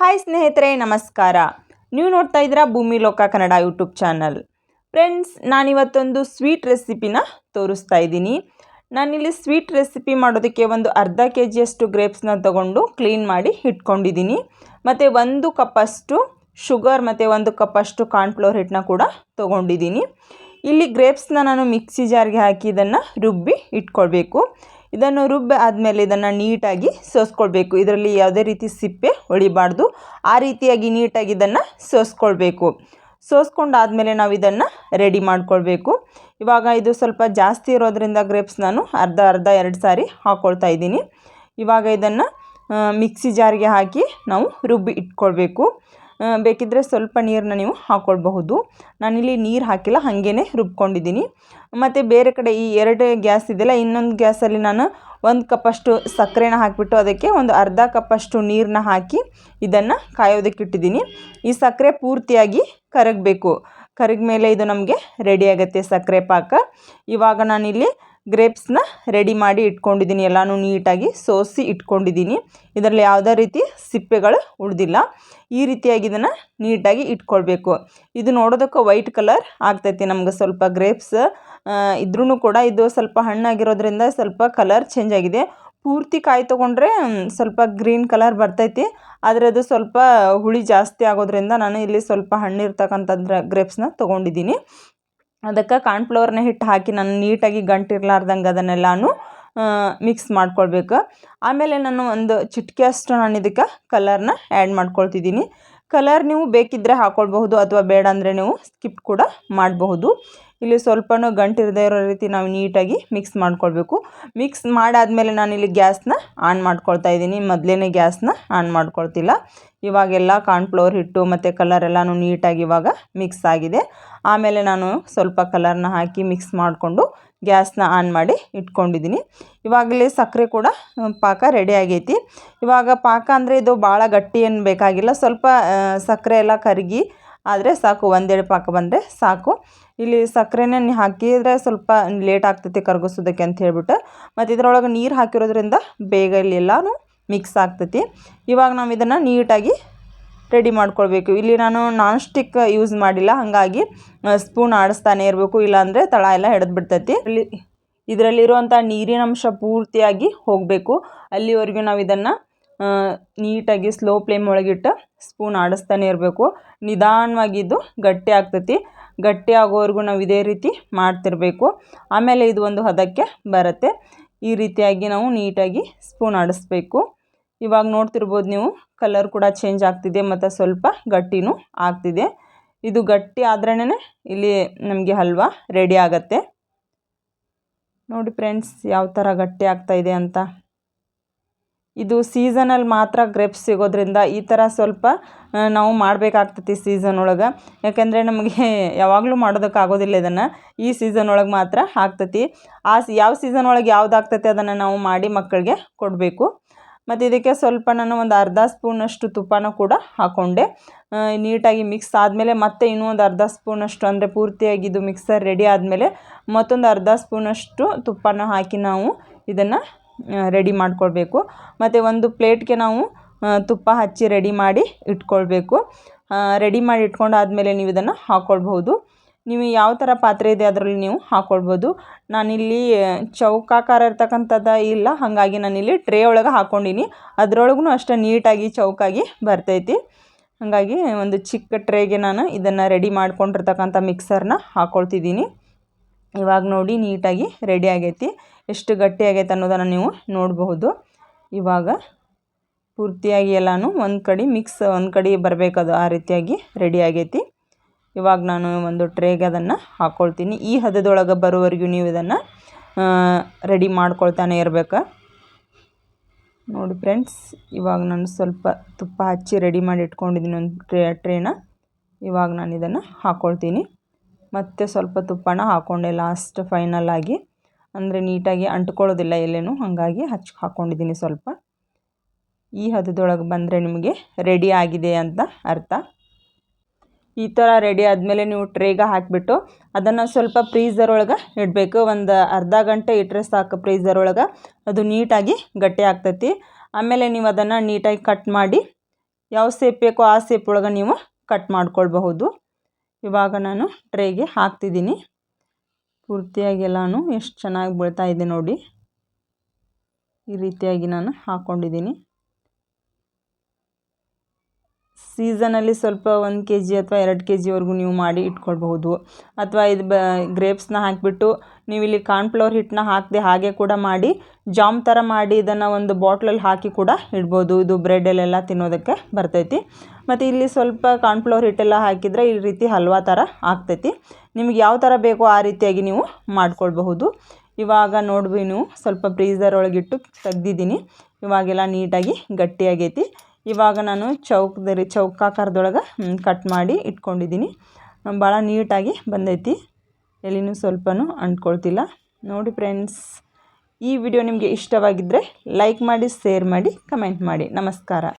Hi ಸ್ನೇಹಿತರೆ, ನಮಸ್ಕಾರ. ನೀವು ನೋಡ್ತಾ ಇದ್ದೀರಾ ಭೂಮಿ ಲೋಕ ಕನ್ನಡ ಯೂಟ್ಯೂಬ್ ಚಾನಲ್. ಫ್ರೆಂಡ್ಸ್ ನಾನಿವತ್ತೊಂದು ಸ್ವೀಟ್ ರೆಸಿಪಿನ ತೋರಿಸ್ತಾ ಇದ್ದೀನಿ. ನಾನಿಲ್ಲಿ ಸ್ವೀಟ್ ರೆಸಿಪಿ ಮಾಡೋದಕ್ಕೆ ಒಂದು ಅರ್ಧ ಕೆ ಜಿಯಷ್ಟು ಗ್ರೇಪ್ಸ್ನ ತಗೊಂಡು ಕ್ಲೀನ್ ಮಾಡಿ ಇಟ್ಕೊಂಡಿದ್ದೀನಿ. ಮತ್ತು ಒಂದು ಕಪ್ಪಷ್ಟು ಶುಗರ್ ಮತ್ತು ಒಂದು ಕಪ್ಪಷ್ಟು ಕಾರ್ನ್ಫ್ಲೋರ್ ಹಿಟ್ಟನ್ನ ಕೂಡ ತೊಗೊಂಡಿದ್ದೀನಿ. ಇಲ್ಲಿ ಗ್ರೇಪ್ಸ್ನ ನಾನು ಮಿಕ್ಸಿ ಜಾರ್ಗೆ ಹಾಕಿ ಇದನ್ನು ರುಬ್ಬಿ ಇಟ್ಕೊಳ್ಬೇಕು. ಇದನ್ನು ರುಬ್ಬಿ ಆದಮೇಲೆ ಇದನ್ನು ನೀಟಾಗಿ ಸೋಸ್ಕೊಳ್ಬೇಕು. ಇದರಲ್ಲಿ ಯಾವುದೇ ರೀತಿ ಸಿಪ್ಪೆ ಹೊಳಿಬಾರ್ದು ಆ ರೀತಿಯಾಗಿ ನೀಟಾಗಿ ಇದನ್ನು ಸೋಸ್ಕೊಳ್ಬೇಕು. ಸೋಸ್ಕೊಂಡಾದಮೇಲೆ ನಾವು ಇದನ್ನು ರೆಡಿ ಮಾಡ್ಕೊಳ್ಬೇಕು. ಇವಾಗ ಇದು ಸ್ವಲ್ಪ ಜಾಸ್ತಿ ಇರೋದರಿಂದ ಗ್ರೇಪ್ಸ್ ನಾನು ಅರ್ಧ ಅರ್ಧ, ಎರಡು ಸಾರಿ ಹಾಕ್ಕೊಳ್ತಾ ಇದ್ದೀನಿ. ಇವಾಗ ಇದನ್ನು ಮಿಕ್ಸಿ ಜಾರಿಗೆ ಹಾಕಿ ನಾವು ರುಬ್ಬಿ ಇಟ್ಕೊಳ್ಬೇಕು. ಬೇಕಿದ್ದರೆ ಸ್ವಲ್ಪ ನೀರನ್ನ ನೀವು ಹಾಕ್ಕೊಳ್ಬಹುದು ನಾನಿಲ್ಲಿ ನೀರು ಹಾಕಿಲ್ಲ ಹಾಗೇ ರುಬ್ಕೊಂಡಿದ್ದೀನಿ. ಮತ್ತು ಬೇರೆ ಕಡೆ ಈ ಎರಡು ಗ್ಯಾಸ್ ಇದೆಯಲ್ಲ, ಇನ್ನೊಂದು ಗ್ಯಾಸಲ್ಲಿ ನಾನು ಒಂದು ಕಪ್ಪಷ್ಟು ಸಕ್ಕರೆನ ಹಾಕಿಬಿಟ್ಟು ಅದಕ್ಕೆ ಒಂದು ಅರ್ಧ ಕಪ್ಪಷ್ಟು ನೀರನ್ನ ಹಾಕಿ ಇದನ್ನು ಕಾಯೋದಕ್ಕೆ ಇಟ್ಟಿದ್ದೀನಿ. ಈ ಸಕ್ಕರೆ ಪೂರ್ತಿಯಾಗಿ ಕರಗಬೇಕು. ಕರಗ ಮೇಲೆ ಇದು ನಮಗೆ ರೆಡಿ ಆಗುತ್ತೆ ಸಕ್ಕರೆ ಪಾಕ. ಇವಾಗ ನಾನಿಲ್ಲಿ ಗ್ರೇಪ್ಸ್ನ ರೆಡಿ ಮಾಡಿ ಇಟ್ಕೊಂಡಿದ್ದೀನಿ. ಎಲ್ಲನೂ ನೀಟಾಗಿ ಸೋಸಿ ಇಟ್ಕೊಂಡಿದ್ದೀನಿ. ಇದರಲ್ಲಿ ಯಾವುದೇ ರೀತಿ ಸಿಪ್ಪೆಗಳು ಉಳಿದಿಲ್ಲ. ಈ ರೀತಿಯಾಗಿ ಇದನ್ನು ನೀಟಾಗಿ ಇಟ್ಕೊಳ್ಬೇಕು. ಇದು ನೋಡೋದಕ್ಕೆ ವೈಟ್ ಕಲರ್ ಆಗ್ತೈತಿ ನಮ್ಗೆ ಸ್ವಲ್ಪ ಗ್ರೇಪ್ಸ್ ಇದ್ರೂ ಕೂಡ ಇದು ಸ್ವಲ್ಪ ಹಣ್ಣಾಗಿರೋದ್ರಿಂದ ಸ್ವಲ್ಪ ಕಲರ್ ಚೇಂಜ್ ಆಗಿದೆ. ಪೂರ್ತಿ ಕಾಯಿ ತೊಗೊಂಡ್ರೆ ಸ್ವಲ್ಪ ಗ್ರೀನ್ ಕಲರ್ ಬರ್ತೈತಿ. ಆದರೆ ಅದು ಸ್ವಲ್ಪ ಹುಳಿ ಜಾಸ್ತಿ ಆಗೋದ್ರಿಂದ ನಾನು ಇಲ್ಲಿ ಸ್ವಲ್ಪ ಹಣ್ಣಿರ್ತಕ್ಕಂಥದ್ರ ಗ್ರೇಪ್ಸ್ನ ತೊಗೊಂಡಿದ್ದೀನಿ. ಅದಕ್ಕೆ ಕಾರ್ನ್ಫ್ಲವರ್ನ ಹಿಟ್ಟು ಹಾಕಿ ನಾನು ನೀಟಾಗಿ ಗಂಟಿರ್ಲಾರ್ದಂಗೆ ಅದನ್ನೆಲ್ಲನೂ ಮಿಕ್ಸ್ ಮಾಡ್ಕೊಳ್ಬೇಕು. ಆಮೇಲೆ ನಾನು ಒಂದು ಚಿಟಿಕೆಯಷ್ಟು ನಾನು ಇದಕ್ಕೆ ಕಲರ್ನ ಆ್ಯಡ್ ಮಾಡ್ಕೊಳ್ತಿದ್ದೀನಿ. ಕಲರ್ ನೀವು ಬೇಕಿದ್ದರೆ ಹಾಕ್ಕೊಳ್ಬಹುದು ಅಥವಾ ಬೇಡ ಅಂದರೆ ನೀವು ಸ್ಕಿಪ್ ಕೂಡ ಮಾಡಬಹುದು. ಇಲ್ಲಿ ಸ್ವಲ್ಪನೂ ಗಂಟಿರದೇ ಇರೋ ರೀತಿ ನಾವು ನೀಟಾಗಿ ಮಿಕ್ಸ್ ಮಾಡ್ಕೊಳ್ಬೇಕು. ಮಿಕ್ಸ್ ಮಾಡಾದಮೇಲೆ ನಾನಿಲ್ಲಿ ಗ್ಯಾಸ್ನ ಆನ್ ಮಾಡ್ಕೊಳ್ತಾ ಇದ್ದೀನಿ. ಮೊದಲೇ ಗ್ಯಾಸ್ನ ಆನ್ ಮಾಡ್ಕೊಳ್ತಿಲ್ಲ. ಇವಾಗೆಲ್ಲ ಕಾರ್ನ್ಫ್ಲೋರ್ ಹಿಟ್ಟು ಮತ್ತು ಕಲರ್ ಎಲ್ಲನೂ ನೀಟಾಗಿ ಇವಾಗ ಮಿಕ್ಸ್ ಆಗಿದೆ. ಆಮೇಲೆ ನಾನು ಸ್ವಲ್ಪ ಕಲರ್ನ ಹಾಕಿ ಮಿಕ್ಸ್ ಮಾಡಿಕೊಂಡು ಗ್ಯಾಸ್ನ ಆನ್ ಮಾಡಿ ಇಟ್ಕೊಂಡಿದ್ದೀನಿ. ಇವಾಗಲೇ ಸಕ್ಕರೆ ಕೂಡ ಪಾಕ ರೆಡಿ ಆಗೈತಿ. ಇವಾಗ ಪಾಕ ಅಂದರೆ ಇದು ಭಾಳ ಗಟ್ಟಿ ಏನು ಬೇಕಾಗಿಲ್ಲ. ಸ್ವಲ್ಪ ಸಕ್ಕರೆ ಎಲ್ಲ ಕರಗಿ ಆದರೆ ಸಾಕು, ಒಂದೆರಡು ಪಾಕ ಬಂದರೆ ಸಾಕು. ಇಲ್ಲಿ ಸಕ್ಕರೆನೇ ಹಾಕಿದರೆ ಸ್ವಲ್ಪ ಲೇಟ್ ಆಗ್ತೈತಿ ಕರಗಿಸೋದಕ್ಕೆ ಅಂತ ಹೇಳ್ಬಿಟ್ಟು. ಮತ್ತು ಇದರೊಳಗೆ ನೀರು ಹಾಕಿರೋದ್ರಿಂದ ಬೇಗ ಇಲ್ಲಿ ಮಿಕ್ಸ್ ಆಗ್ತೈತಿ. ಇವಾಗ ನಾವು ಇದನ್ನು ನೀಟಾಗಿ ರೆಡಿ ಮಾಡ್ಕೊಳ್ಬೇಕು. ಇಲ್ಲಿ ನಾನು ನಾನ್ ಸ್ಟಿಕ್ ಯೂಸ್ ಮಾಡಿಲ್ಲ. ಹಾಗಾಗಿ ಸ್ಪೂನ್ ಆಡಿಸ್ತಾನೆ ಇರಬೇಕು. ಇಲ್ಲಾಂದರೆ ತಳ ಎಲ್ಲ ಹಿಡಿದು ಬಿಡ್ತೈತಿ ಇಲ್ಲಿ ಇದರಲ್ಲಿರುವಂಥ ನೀರಿನ ಅಂಶ ಪೂರ್ತಿಯಾಗಿ ಹೋಗಬೇಕು. ಅಲ್ಲಿವರೆಗೂ ನಾವು ಇದನ್ನು ನೀಟಾಗಿ ಸ್ಲೋ ಫ್ಲೇಮ್ ಒಳಗಿಟ್ಟು ಸ್ಪೂನ್ ಆಡಿಸ್ತಾನೆ ಇರಬೇಕು. ನಿಧಾನವಾಗಿದ್ದು ಗಟ್ಟಿ ಆಗ್ತೈತಿ. ಗಟ್ಟಿ ಆಗೋವರೆಗೂ ನಾವು ಇದೇ ರೀತಿ ಮಾಡ್ತಿರಬೇಕು. ಆಮೇಲೆ ಇದು ಒಂದು ಹದಕ್ಕೆ ಬರುತ್ತೆ. ಈ ರೀತಿಯಾಗಿ ನಾವು ನೀಟಾಗಿ ಸ್ಪೂನ್ ಆಡಿಸ್ಬೇಕು. ಇವಾಗ ನೋಡ್ತಿರ್ಬೋದು ನೀವು ಕಲರ್ ಕೂಡ ಚೇಂಜ್ ಆಗ್ತಿದೆ ಮತ್ತು ಸ್ವಲ್ಪ ಗಟ್ಟಿನೂ ಆಗ್ತಿದೆ. ಇದು ಗಟ್ಟಿ ಆದ್ರೇ ಇಲ್ಲಿ ನಮಗೆ ಹಲ್ವಾ ರೆಡಿ ಆಗತ್ತೆ. ನೋಡಿ ಫ್ರೆಂಡ್ಸ್ ಯಾವ ಥರ ಗಟ್ಟಿ ಆಗ್ತಾ ಇದೆ ಅಂತ. ಇದು ಸೀಸನಲ್ಲಿ ಮಾತ್ರ ಗ್ರೇಪ್ಸ್ ಸಿಗೋದ್ರಿಂದ ಈ ಥರ ಸ್ವಲ್ಪ ನಾವು ಮಾಡಬೇಕಾಗ್ತತಿ ಸೀಸನ್ ಒಳಗೆ. ಯಾಕೆಂದರೆ ನಮಗೆ ಯಾವಾಗಲೂ ಮಾಡೋದಕ್ಕಾಗೋದಿಲ್ಲ ಇದನ್ನು. ಈ ಸೀಸನ್ ಒಳಗೆ ಮಾತ್ರ ಆಗ್ತತಿ. ಆ ಯಾವ ಸೀಸನ್ ಒಳಗೆ ಯಾವ್ದು ಆಗ್ತೈತಿ ಅದನ್ನು ನಾವು ಮಾಡಿ ಮಕ್ಕಳಿಗೆ ಕೊಡಬೇಕು. ಮತ್ತು ಇದಕ್ಕೆ ಸ್ವಲ್ಪ ನಾನು ಒಂದು ಅರ್ಧ ಸ್ಪೂನಷ್ಟು ತುಪ್ಪನ ಕೂಡ ಹಾಕ್ಕೊಂಡೆ ನೀಟಾಗಿ ಮಿಕ್ಸ್ ಆದಮೇಲೆ ಮತ್ತೆ ಇನ್ನೂ ಒಂದು ಅರ್ಧ ಸ್ಪೂನಷ್ಟು, ಅಂದರೆ ಪೂರ್ತಿಯಾಗಿ ಇದು ಮಿಕ್ಸರ್ ರೆಡಿ ಆದಮೇಲೆ ಮತ್ತೊಂದು ಅರ್ಧ ಸ್ಪೂನಷ್ಟು ತುಪ್ಪನ ಹಾಕಿ ನಾವು ಇದನ್ನು ರೆಡಿ ಮಾಡ್ಕೊಳ್ಬೇಕು. ಮತ್ತು ಒಂದು ಪ್ಲೇಟ್ಗೆ ನಾವು ತುಪ್ಪ ಹಚ್ಚಿ ರೆಡಿ ಮಾಡಿ ಇಟ್ಕೊಳ್ಬೇಕು. ರೆಡಿ ಮಾಡಿ ಇಟ್ಕೊಂಡಾದ್ಮೇಲೆ ನೀವು ಇದನ್ನು ಹಾಕ್ಕೊಳ್ಬಹುದು ನೀವು ಯಾವ ಥರ ಪಾತ್ರೆ ಇದೆ ಅದರಲ್ಲಿ ನೀವು ಹಾಕ್ಕೊಳ್ಬೋದು ನಾನಿಲ್ಲಿ ಚೌಕಾಕಾರ ಇರ್ತಕ್ಕಂಥದ್ದು ಇಲ್ಲ, ಹಾಗಾಗಿ ನಾನಿಲ್ಲಿ ಟ್ರೇ ಒಳಗೆ ಹಾಕ್ಕೊಂಡೀನಿ ಅದರೊಳಗೂ ಅಷ್ಟೇ ನೀಟಾಗಿ ಚೌಕಾಗಿ ಬರ್ತೈತಿ. ಹಾಗಾಗಿ ಒಂದು ಚಿಕ್ಕ ಟ್ರೇಗೆ ನಾನು ಇದನ್ನು ರೆಡಿ ಮಾಡ್ಕೊಂಡಿರ್ತಕ್ಕಂಥ ಮಿಕ್ಸರ್ನ ಹಾಕ್ಕೊಳ್ತಿದ್ದೀನಿ ಇವಾಗ ನೋಡಿ ನೀಟಾಗಿ ರೆಡಿ ಆಗೈತಿ. ಎಷ್ಟು ಗಟ್ಟಿ ಆಗೈತೆ ಅನ್ನೋದನ್ನು ನೀವು ನೋಡಬಹುದು. ಇವಾಗ ಪೂರ್ತಿಯಾಗಿ ಎಲ್ಲನೂ ಒಂದು ಕಡೆ ಮಿಕ್ಸ್ ಒಂದು ಕಡೆ ಬರಬೇಕದು ಆ ರೀತಿಯಾಗಿ ರೆಡಿ ಆಗೈತಿ. ಇವಾಗ ನಾನು ಒಂದು ಟ್ರೇಗೆ ಅದನ್ನು ಹಾಕ್ಕೊಳ್ತೀನಿ ಈ ಹದದೊಳಗೆ ಬರೋವರೆಗೂ ನೀವು ಇದನ್ನು ರೆಡಿ ಮಾಡ್ಕೊಳ್ತಾನೆ ಇರಬೇಕು. ನೋಡಿ ಫ್ರೆಂಡ್ಸ್ ಇವಾಗ ನಾನು ಸ್ವಲ್ಪ ತುಪ್ಪ ಹಚ್ಚಿ ರೆಡಿ ಮಾಡಿ ಇಟ್ಕೊಂಡಿದ್ದೀನಿ ಒಂದು ಟ್ರೇ ಟ್ರೇನ ಇವಾಗ ನಾನು ಇದನ್ನು ಹಾಕ್ಕೊಳ್ತೀನಿ ಮತ್ತೆ ಸ್ವಲ್ಪ ತುಪ್ಪನ ಹಾಕ್ಕೊಂಡೆ ಲಾಸ್ಟ್ ಫೈನಲ್ ಆಗಿ, ಅಂದರೆ ನೀಟಾಗಿ ಅಂಟ್ಕೊಳ್ಳೋದಿಲ್ಲ ಎಲ್ಲೇನು ಹಾಗಾಗಿ ಹಚ್ಚಿ ಹಾಕ್ಕೊಂಡಿದ್ದೀನಿ ಸ್ವಲ್ಪ. ಈ ಹದದೊಳಗೆ ಬಂದರೆ ನಿಮಗೆ ರೆಡಿ ಆಗಿದೆ ಅಂತ ಅರ್ಥ. ಈ ಥರ ರೆಡಿ ಆದಮೇಲೆ ನೀವು ಟ್ರೇಗೆ ಹಾಕಿಬಿಟ್ಟು ಅದನ್ನು ಸ್ವಲ್ಪ ಫ್ರೀಝರ್ ಒಳಗೆ ಇಡಬೇಕು. ಒಂದು ಅರ್ಧ ಗಂಟೆ ಇಟ್ಟರೆ ಸಾಕು ಫ್ರೀಝರ್ ಒಳಗೆ. ಅದು ನೀಟಾಗಿ ಗಟ್ಟಿ ಆಗ್ತೈತಿ. ಆಮೇಲೆ ನೀವು ಅದನ್ನು ನೀಟಾಗಿ ಕಟ್ ಮಾಡಿ, ಯಾವ ಸೇಪ್ ಬೇಕೋ ಆ ಸೇಪ್ ಒಳಗೆ ನೀವು ಕಟ್ ಮಾಡ್ಕೊಳ್ಬಹುದು. ಇವಾಗ ನಾನು ಟ್ರೇಗೆ ಹಾಕ್ತಿದ್ದೀನಿ. ಪೂರ್ತಿಯಾಗಿ ಎಲ್ಲನೂ ಎಷ್ಟು ಚೆನ್ನಾಗಿ ಬೀಳ್ತಾ ಇದೆ ನೋಡಿ. ಈ ರೀತಿಯಾಗಿ ನಾನು ಹಾಕ್ಕೊಂಡಿದ್ದೀನಿ ಸೀಸನಲ್ಲಿ ಸ್ವಲ್ಪ ಒಂದು ಕೆ ಜಿ ಅಥವಾ ಎರಡು ಕೆ ಜಿವರೆಗೂ ನೀವು ಮಾಡಿ ಇಟ್ಕೊಳ್ಬಹುದು. ಅಥವಾ ಇದು ಬ ಗ್ರೇಪ್ಸ್ನ ಹಾಕಿಬಿಟ್ಟು ನೀವು ಇಲ್ಲಿ ಕಾರ್ನ್ಫ್ಲವರ್ ಹಿಟ್ಟನ್ನ ಹಾಕದೆ ಹಾಗೆ ಕೂಡ ಮಾಡಿ, ಜಾಮ್ ಥರ ಮಾಡಿ ಇದನ್ನು ಒಂದು ಬಾಟ್ಲಲ್ಲಿ ಹಾಕಿ ಕೂಡ ಇಡ್ಬೋದು. ಇದು ಬ್ರೆಡಲ್ಲೆಲ್ಲ ತಿನ್ನೋದಕ್ಕೆ ಬರ್ತೈತಿ. ಮತ್ತು ಇಲ್ಲಿ ಸ್ವಲ್ಪ ಕಾರ್ನ್ಫ್ಲವರ್ ಹಿಟ್ಟೆಲ್ಲ ಹಾಕಿದರೆ ಈ ರೀತಿ ಹಲ್ವಾ ಥರ ಆಗ್ತೈತಿ. ನಿಮ್ಗೆ ಯಾವ ಥರ ಬೇಕೋ ಆ ರೀತಿಯಾಗಿ ನೀವು ಮಾಡ್ಕೊಳ್ಬಹುದು. ಇವಾಗ ನೋಡ್ಬಿ ನೀವು ಸ್ವಲ್ಪ ಫ್ರೀಝರ್ ಒಳಗಿಟ್ಟು ತೆಗ್ದಿದ್ದೀನಿ. ಇವಾಗೆಲ್ಲ ನೀಟಾಗಿ ಗಟ್ಟಿಯಾಗೈತಿ. ಇವಾಗ ನಾನು ಚೌಕದಲ್ಲಿ ಚೌಕಾಕಾರದೊಳಗೆ ಕಟ್ ಮಾಡಿ ಇಟ್ಕೊಂಡಿದ್ದೀನಿ. ಭಾಳ ನೀಟಾಗಿ ಬಂದೈತಿ. ಎಲ್ಲಿನೂ ಸ್ವಲ್ಪನೂ ಅಂಟ್ಕೊಳ್ತಿಲ್ಲ. ನೋಡಿ ಫ್ರೆಂಡ್ಸ್ ಈ ವಿಡಿಯೋ ನಿಮಗೆ ಇಷ್ಟವಾಗಿದ್ದರೆ ಲೈಕ್ ಮಾಡಿ ಶೇರ್ ಮಾಡಿ ಕಮೆಂಟ್ ಮಾಡಿ. ನಮಸ್ಕಾರ.